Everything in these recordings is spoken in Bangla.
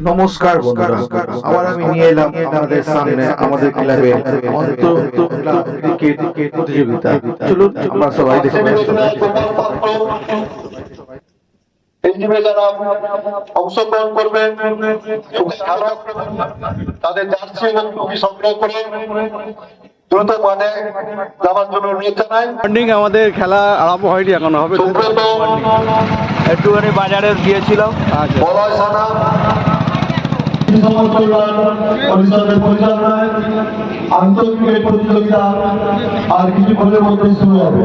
নমস্কার বন্ধুরা আবার আমি নিয়ে এলাম আমাদের সামনে আমাদের ক্লাবের ক্রিকেট প্রতিযোগিতা চলুন আমরা সবাই দেখে টিমে যারা অংশগ্রহণ করবে খেলা তাদের জার্সি এবং টুপি সংগ্রহ করে দ্রুত মাঠে যাওয়ার জন্য অনুরোধ জানাই আমাদের খেলা আরম্ভ হয়নি এখন হবে একটুখানি বাজারে গিয়েছিলাম। বলয় সানা সমাজ কল্যাণ পরিষদের পরিচালনায় আন্তর্জাতিক প্রতিযোগিতা আর কিছুক্ষণের মধ্যে শুরু হবে।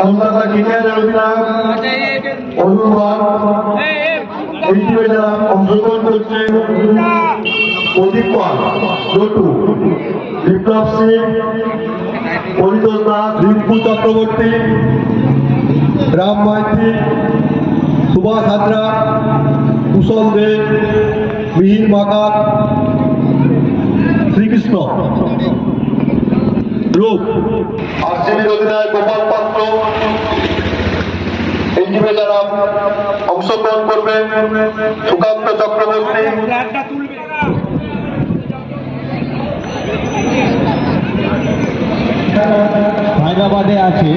কলকাতা ক্রিকেট অধিনায়ক অনুমান এই টিমে যারা অংশগ্রহণ করছে, প্রদীপ রাম মাইতি সুভাষ হাজরা কুশল দে মিহির মাকাত শ্রীকৃষ্ণ। রূপ। আরসিবির অধিনায়ক গোপাল পাত্র এই টিমে যারা অংশগ্রহণ করবে সুকান্ত চক্রবর্তী। হায়দ্রাবাদে আছে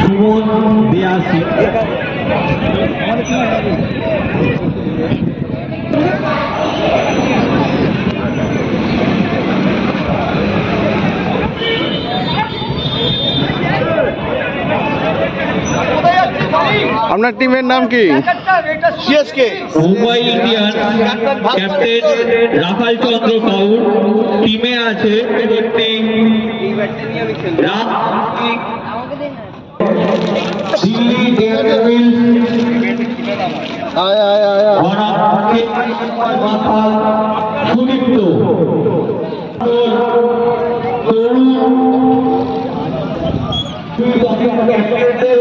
সুমন দেয়াসি আপনার টিমের নাম কি? মুম্বাই ইন্ডিয়ান্স ক্যাপ্টেন রাখাল চন্দ্র কাউর টিমে আছে একটি দিল্লি ডেয়ারডেভিলস মাতাল সুদীপ্ত তরুণ ক্যাপ্টেনদের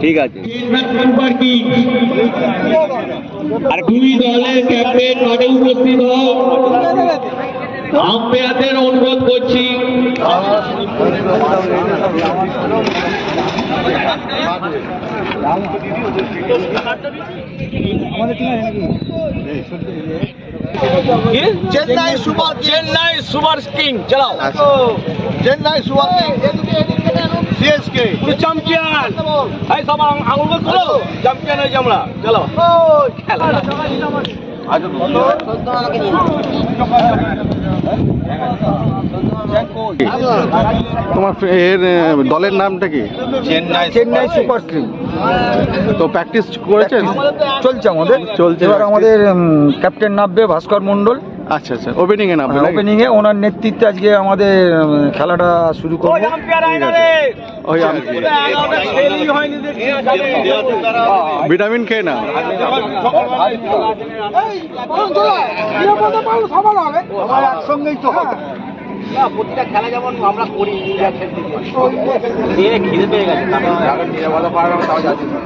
ঠিক আছে। আর দুই দলের ক্যাপ্টেন মাঠে উপস্থিত হও। আম্পায়ারদের অনুরোধ করছি Chennai super Chennai super king চালাও Chennai super king CSK champion এই সব আঙ- আঙুল করে তোলো চ্যাম্পিয়ন হয়েছে আমরা চলো খেলা তোমার এর দলের নামটা কি? Chennai Chennai super king. তো প্র্যাকটিস করেছেন? চলছে আমাদের। চলছে এবার আমাদের ক্যাপ্টেন নাববে ভাস্কর মন্ডল আচ্ছা আচ্ছা। ওপেনিং এ নামবে ওপেনিং এ ওনার নেতৃত্বে আজকে আমাদের খেলাটা শুরু করব। ওই ভিটামিন খেয়ে না একসঙ্গেই তো হবে। না প্রতিটা খেলা যেমন আমরা করি ইন্ডিয়া খেলতে গিয়ে খিদে পেয়ে গেছে টাইমটা কে দেখবে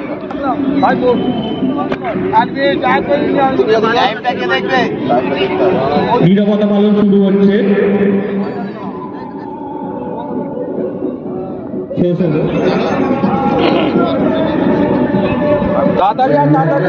নিরবতা পালন শুরু হচ্ছে। তাড়াতাড়ি আর তাড়াতাড়ি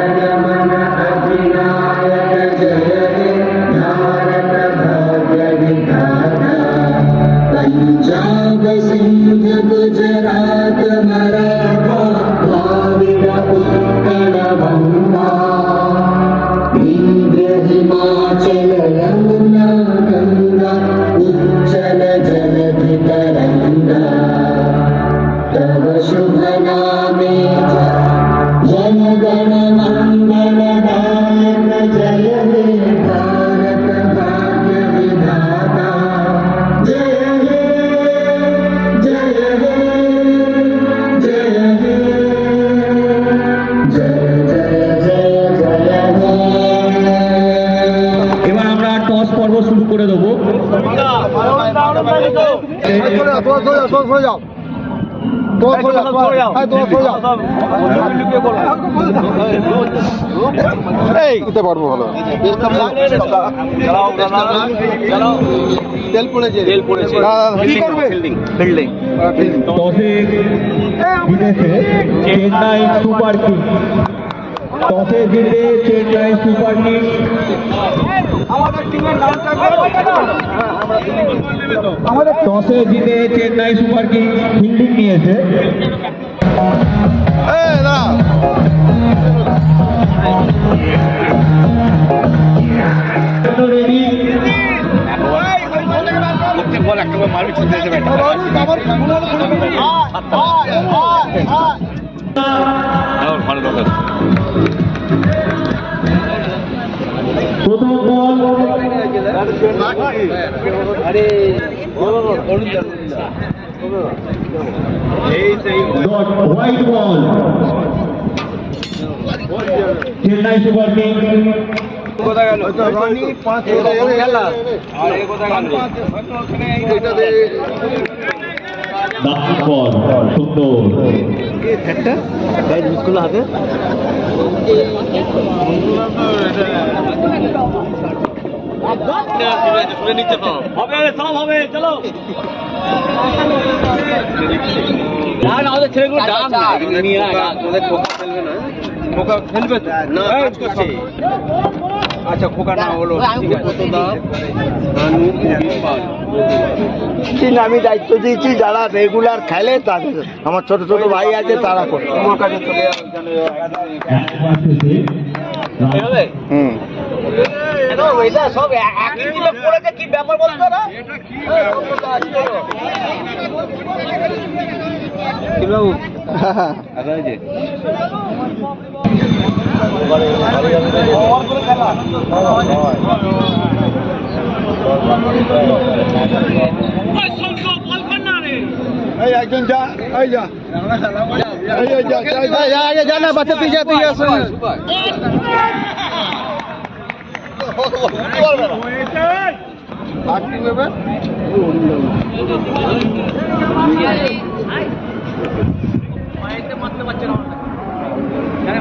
এই দিতে পারব ভালো। তেল পড়েছে। তেল পড়েছে। না, না, না, কি করবে? ফিল্ডিং টসে জিতেছে চেন্নাই সুপার কিং। টসে জিতে চেন্নাই সুপার কিং টসে জিতে চেন্নাই সুপার কিং ফিল্ডিং নিয়েছে। ছুটে এসে ব্যাটা ভালো দরকার। প্রথম ball. White ball. Chennai super king কোথায় গেল রনি পাঁচ গেল আর এ কোথায় গেল? দাম বল সুন্দর হবে। সব হবে চলো। না না ওদের ছেলেগুলো ডাক না খোকা ফেলবে না। তো? না করছে। আচ্ছা খোকা না হলো আমি দায়িত্ব দিয়েছি যারা রেগুলার খেলে তাদের আমার ছোট ছোট ভাই আছে তারা করে তোমার কাছে চলে একবার শেষে যাবে হুম। সব একই টিমে পড়েছে কি ব্যাপার বলতো না এই একজন যা এই যা। যা যা, যা আগে যা না বাচ্চা তুই যা তুই আসো দুটি রান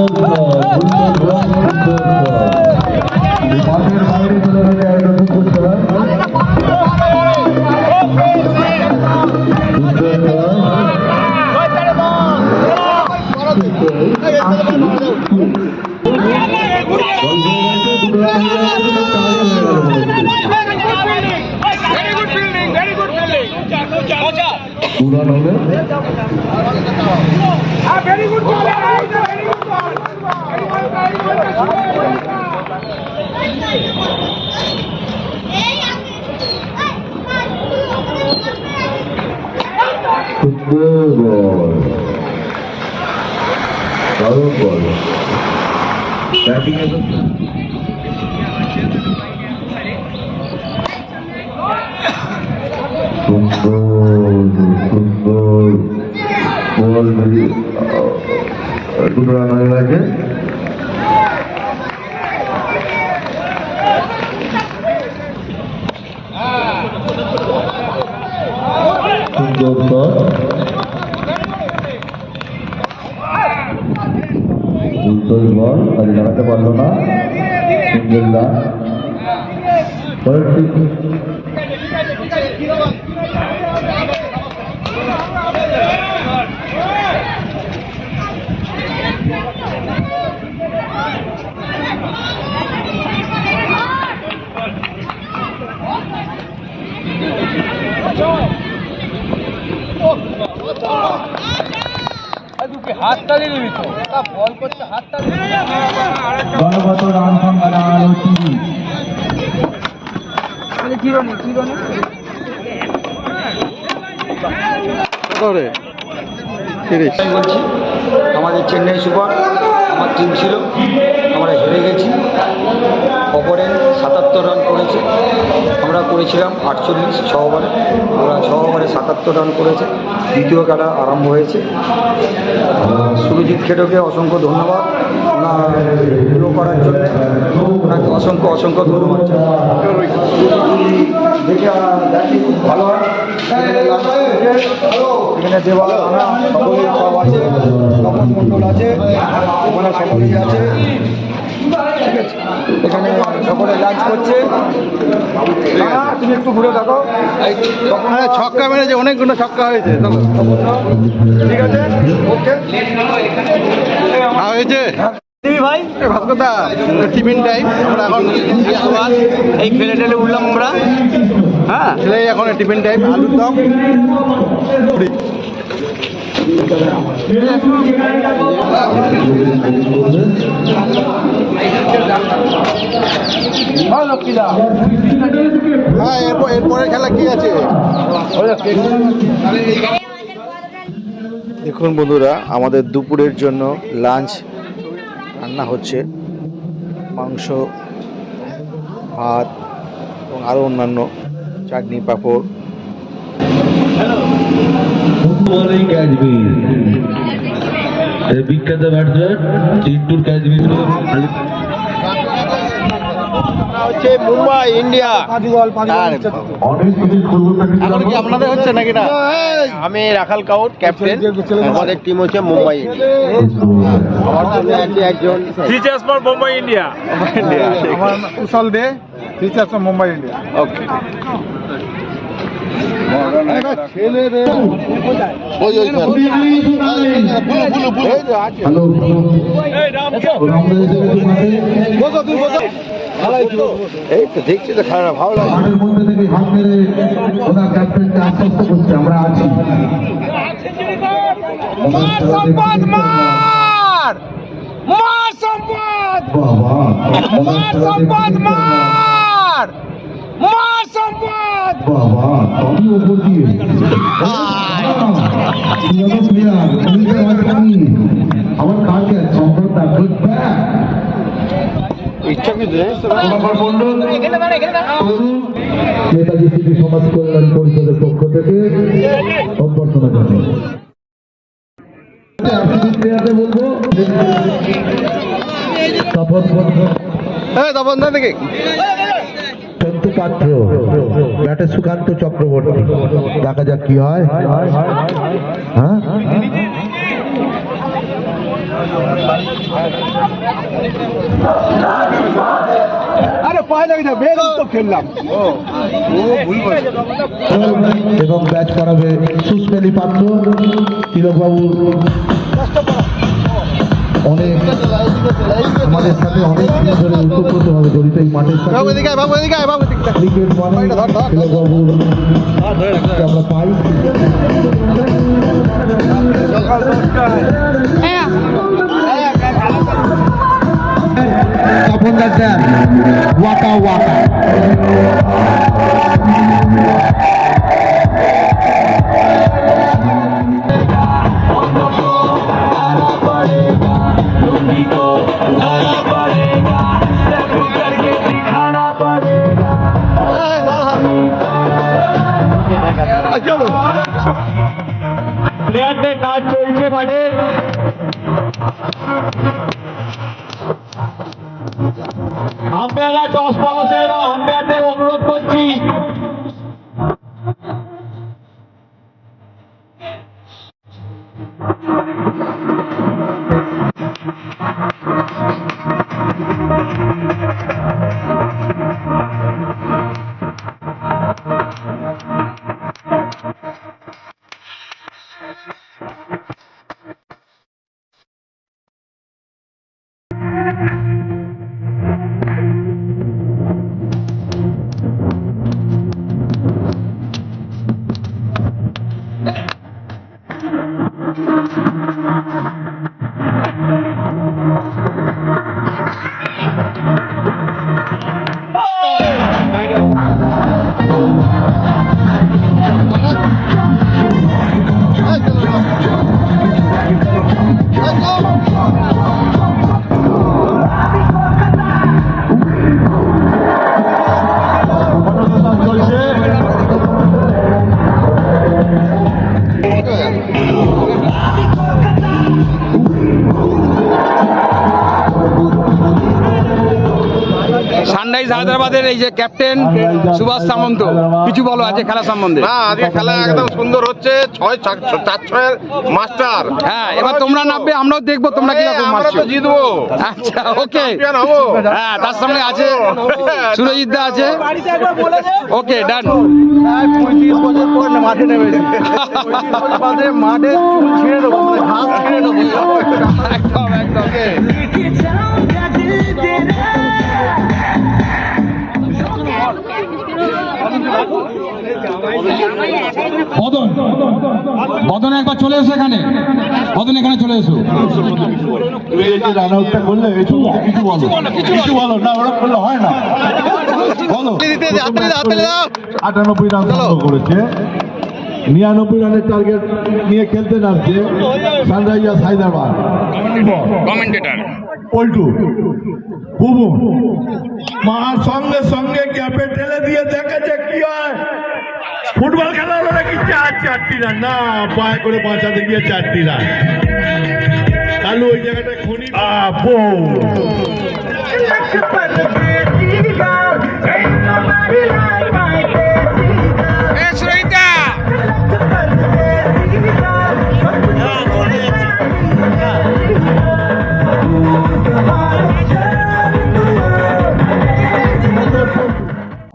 মাঠের দুটো রান হয়ে গেছে সুন্দর শট সুন্দর বল কাজে লাগাতে পারল না। সিঙ্গেল রান পরের দিকে দলগত রান সংখ্যা দাঁড়াল তিরিশ কত করে তিরিশ। আমাদের চেন্নাই সুপার আমার টিম ছিল। আমরা হেরে গেছি। অপরেন সাতাত্তর রান করেছে। আমরা করেছিলাম আটচল্লিশ ছ ওভারে ওরা ছ ওভারে সাতাত্তর রান করেছে। দ্বিতীয় খেলা আরম্ভ হয়েছে। সুরজিৎ খেটোকে অসংখ্য ধন্যবাদ। ওনার ভিডিও করার জন্য। ওনাকে অসংখ্য অসংখ্য ধন্যবাদ। দেখে দেখি, খুব ভালো হয়। এখানে দেওয়া সব আছে আছে ওখানে সকলেই আছে। এখানে সকলে লাঞ্চ করছে। তুমি একটু ঘুরে আরে ছক্কা মেরেছে অনেকগুলো ছক্কা হয়েছে ঠিক আছে? ওকে হ্যাঁ হয়েছে। ভাই? ভাস্করদা টিফিন টাইম আমরা এখন আবার। এই খেলে টেলে উঠলাম আমরা। হ্যাঁ? এখন টিফিন টাইম আলুর দম। হ্যাঁ খেলা আছে? দেখুন বন্ধুরা, আমাদের দুপুরের জন্য লাঞ্চ রান্না হচ্ছে। মাংস, ভাত এবং আরও অন্যান্য চাটনি পাঁপড়। বলেই ক্যাচবিন বিখ্যাত ব্যাটসম্যান চিন্টুর ক্যাচবিন হচ্ছে মুম্বাই ইন্ডিয়া। এখন কি আপনাদের হচ্ছে নাকি না? আমি রাখাল কাউট ক্যাপ্টেন। আমাদের টিম হচ্ছে মুম্বাই আমার সঙ্গে আছে একজন আমার Kushal De teachers Mumbai India okay এই তো দেখছি তো খারাপ ভালো লাগে মাঠের মধ্যে থেকে হাত মেরে! ওনার ক্যাপ্টেনকে আশ্বস্ত করছে আমরা আছি বাবা আমি ওপর দিয়ে। আমার কাছে সম্পদটা? গুড ব্যাক নেতাজি সিটি সমাজ কল্যাণ পরিষদের পক্ষ থেকে অভ্যর্থনা জানাই। আরসিবি বলব তপন হ্যাঁ তপন দেখি। পাত্র ব্যাটে সুকান্ত চক্রবর্তী। দেখা যাক কি হয়। হ্যাঁ? এবং ব্যাচ করাবে সুস্মেলি পাত্র তিলকবাবু। অনেক আমাদের সাথে অনেক দিন ধরে ওতপ্রোতভাবে জড়িত এই মাঠের সাথে এদিকে বাবু এদিকে আয়, বাবু এদিকে ক্রিকেট মানে ধর, ধর। আমরা পাই। Tapan Das waka waka. Oh, যে ক্যাপ্টেন সুভাষ সামন্ত কিছু বলো আছে খেলা সম্বন্ধে না আজকে খেলা একদম সুন্দর হচ্ছে ছয় চার ছয়ের মাস্টার হ্যাঁ এবার তোমরা নামবে আমরাও দেখব তোমরা কি রকম আমরা মারছো জিতবো আচ্ছা ওকে হ্যাঁ তার সঙ্গে আছে সুরজিৎ দা আছে ওকে ডান পঁয়ত্রিশ বছর পর মাঠে নেমেছে মাঠে মাঠে চুল ছিঁড়ে দেবো মানে ঘাস ছিঁড়ে দেবো একদম একদম বদন বদন একবার চলে এসো এখানে। বদন এখানে চলে এসো। রান আউটটা করলে কিছু বলো কিছু বলো না ওরা করলে হয় না বলো আটানব্বই রান করেছে। নিরানব্বই রানের টার্গেট নিয়ে খেলতে নামছে সানরাইজার্স হায়দ্রাবাদ। কমেন্টেটর পল্টু বুবু মা সঙ্গে সঙ্গে ক্যাপে ঠেলে দিয়ে দেখেছে কি হয়। ফুটবল খেলার ওরা কি চার চারটি রান? না পায়ে করে বাঁচাতে গিয়ে চারটি রান। কালু ওই জায়গাটা খনি আপো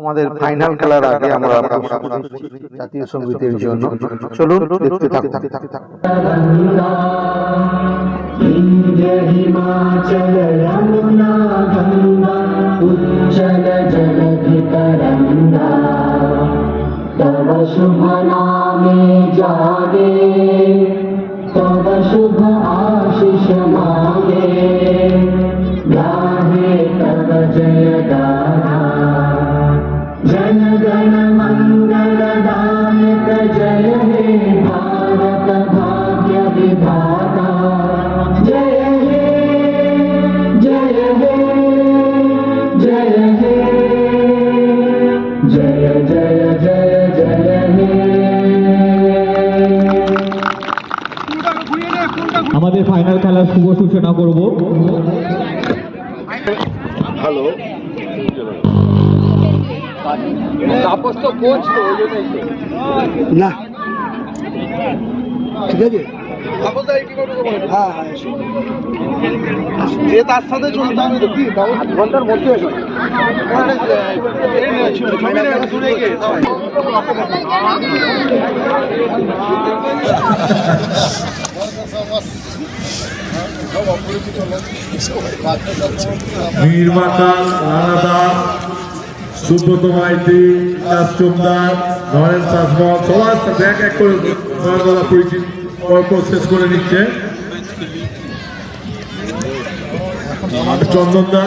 আমাদের ফাইনাল খেলার আগে আমরা জাতীয় সঙ্গীতের জন্য চলুন দেখতে থাকুন हिमाचल यमुना गंगा उज्जल जलधितरङ्गा तव शुभ नामे जागे तव शुभ आशिष मागे ফাইনাল খেলার শুভ সূচনা করব হ্যালো তাপস তো কোচ তো ওই জন্যই না ঠিক আছে হ্যাঁ হ্যাঁ যে তার সাথে চলতে হবে তো কি আধ ঘণ্টার মধ্যে এসো নির্মাতা রানা দাস সুব্রত মাইতি বিকাশ চোপদার নরেন শাসমল সবার এক এক করে নয়নদা পরিচিত গল্প শেষ করে নিচ্ছে। চন্দন দা।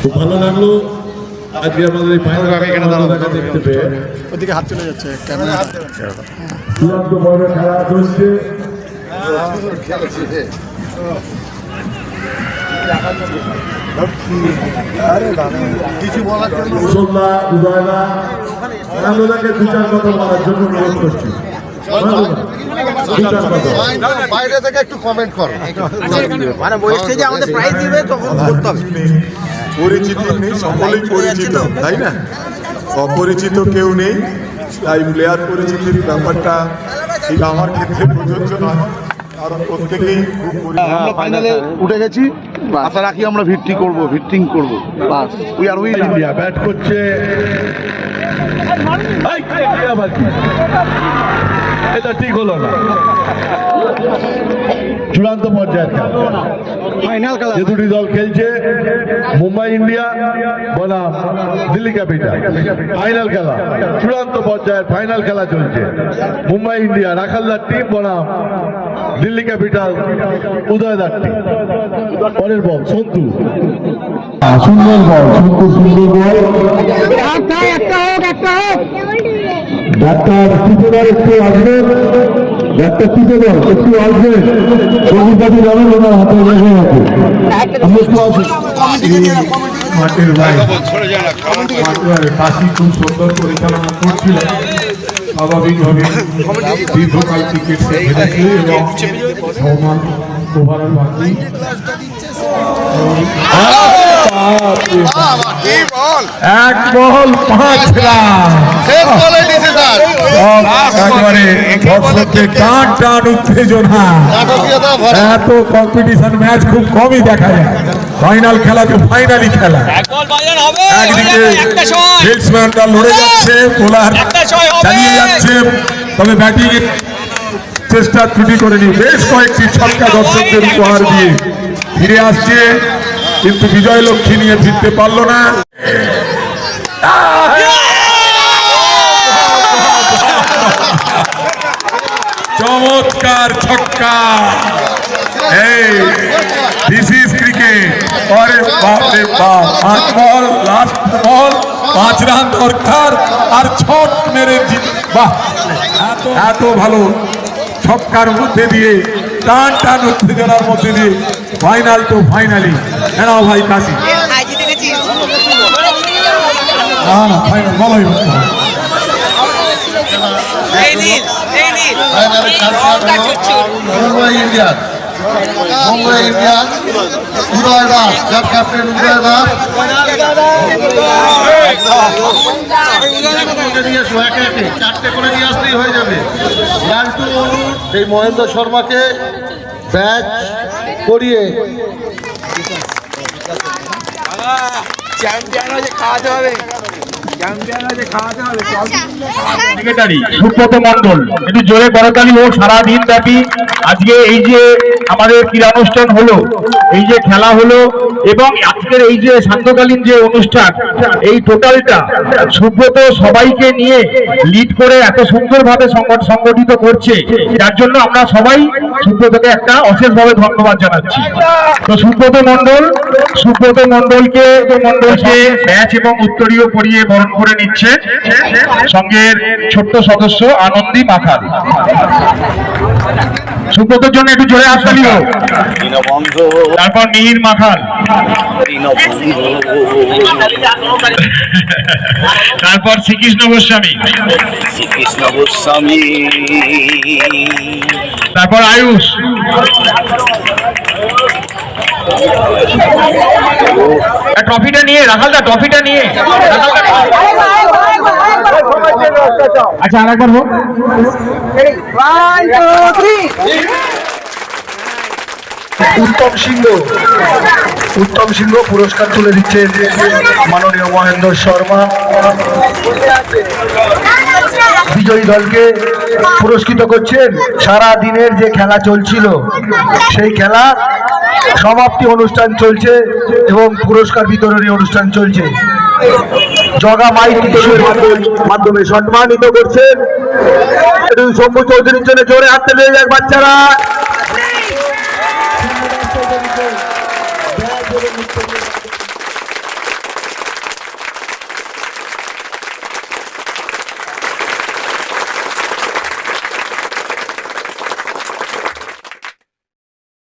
খুব ভালো লাগল। আজকে আমাদের এই ফাইনাল দেখা দেখতে পেয়ে। ওদিকে হাত চলে যাচ্ছে ক্যামেরা চূড়ান্ত পর্বে খেলা চলছে। কিছু বলার জন্য মুসল্লা উদয়দা আনন্দদাকে দু চার কথা বলার জন্য অনুরোধ করছি। বাইরে থেকে একটু কমেন্ট করো। মানে বয়সে যে আমাদের প্রাইজ দিবে তখন করতে হবে। পরিচিত নেই সকলেই পরিচিত তাই না? অপরিচিত কেউ নেই তাই প্লেয়ার পরিচিতির ব্যাপারটা ঠিক আমার ক্ষেত্রে প্রযোজ্য নয়। কারণ প্রত্যেকেই আমরা ফাইনালে উঠে গেছি। আশা রাখি আমরা ভিত্তি করব ভিত্তিং করব। বাস we are win India bat করছে? এটা ঠিক হলো না। চূড়ান্ত পর্যায়ের খেলা ফাইনাল খেলা। যে দুটি দল খেলছে মুম্বাই ইন্ডিয়া বনাম দিল্লি ক্যাপিটাল। ফাইনাল খেলা। চূড়ান্ত পর্যায়ের ফাইনাল খেলা চলছে। মুম্বাই ইন্ডিয়া রাখালদার টিম বনাম দিল্লি ক্যাপিটাল উদয়দার টিম পরের বল সন্তু। সুন্দর বল সন্তু সুন্দর বল। ডাক্তার টিপেদার একটু আসবেন ডাক্তার টিপেদার একটু আসবেন কবিতাটি যাবেন ওনার হাতে লেগে আছে। আমি একটু আসি মাঠের বাইরে মাঠের কাশি খুব সুন্দর পরিচালনা করছিলেন। স্বাভাবিকভাবে দীর্ঘকাল ক্রিকেট এবং সমান ওভারের বাকি। এক বল পাঁচ রান। একবারে দর্শকদের টান টান উত্তেজনা। এত কম্পিটিশন ম্যাচ খুব কমই দেখা যায়। ফাইনাল খেলা তো ফাইনালি খেলা। একদিকে ব্যাটসম্যানরা লড়ে যাচ্ছে বোলার চালিয়ে যাচ্ছে। তবে ব্যাটিং চেষ্টা ত্রুটি করেনি বেশ কয়েকটি ছক্কা দর্শকদের উপহার দিয়ে ফিরে আসছে। কিন্তু বিজয় লক্ষ্মী নিয়ে ফিরতে পারল না। চমৎকার ছক্কা। রে পাঁচ রান দরকার। আর মেরে এত ভালো ছক্কার মধ্যে দিয়ে, টান টান উত্তেজনার মধ্যে দিয়ে ফাইনাল টু ফাইনালি হ্যাঁ ভাই কাশি। না না ফাইনাল ভালোই হচ্ছে মুম্বাই ইন্ডিয়ান। মুম্বাই ইন্ডিয়ান উদয় দাস যার ক্যাপ্টেন উদয় দাস। নিয়ে এসো একে একে চারটে করে নিয়ে আসলেই হয়ে যাবে। লালটু মহেন্দ্র শর্মাকে ব্যাচ করিয়ে সেক্রেটারি সুব্রত মন্ডল একটু জোরে করতালি হোক সারাদিন ব্যাপী আজকে এই যে আমাদের ক্রীড়ানুষ্ঠান হলো এই যে খেলা হলো এবং আজকের এই যে সান্ধ্যকালীন যে অনুষ্ঠান এই টোটালটা সুব্রত সবাইকে নিয়ে লিড করে এত সুন্দরভাবে সংগঠ- সংগঠিত করছে যার জন্য আমরা সবাই সুব্রতকে একটা অশেষভাবে ধন্যবাদ জানাচ্ছি। তো সুব্রত মন্ডল সুব্রত মন্ডলকে মন্ডলকে ম্যাচ এবং উত্তরীয় পরিয়ে বরণ করে নিচ্ছে সঙ্গের ছোট্ট সদস্য আনন্দী মাখাল সুব্রতর জন্য একটু জোরে হাততালি হোক তারপর মিহির মাখাল তারপর শ্রীকৃষ্ণ গোস্বামী। কৃষ্ণ গোস্বামী। তারপর আয়ুষ। আর ট্রফিটা নিয়ে রাখালদা ট্রফিটা নিয়ে। আচ্ছা আর একবার হোক উত্তম সিংহ। উত্তম সিংহ পুরস্কার তুলে দিচ্ছেন মাননীয় মহেন্দ্র শর্মা। বিজয়ী দলকে পুরস্কৃত করছেন সারা দিনের যে খেলা চলছিল, সেই খেলা সমাপ্তি অনুষ্ঠান চলছে এবং পুরস্কার বিতরণী অনুষ্ঠান চলছে। জগা মাইক মাধ্যমে সম্মানিত করছেন। শম্ভু চৌধুরীর জন্য জোরে হাতে নিয়ে যাক বাচ্চারা।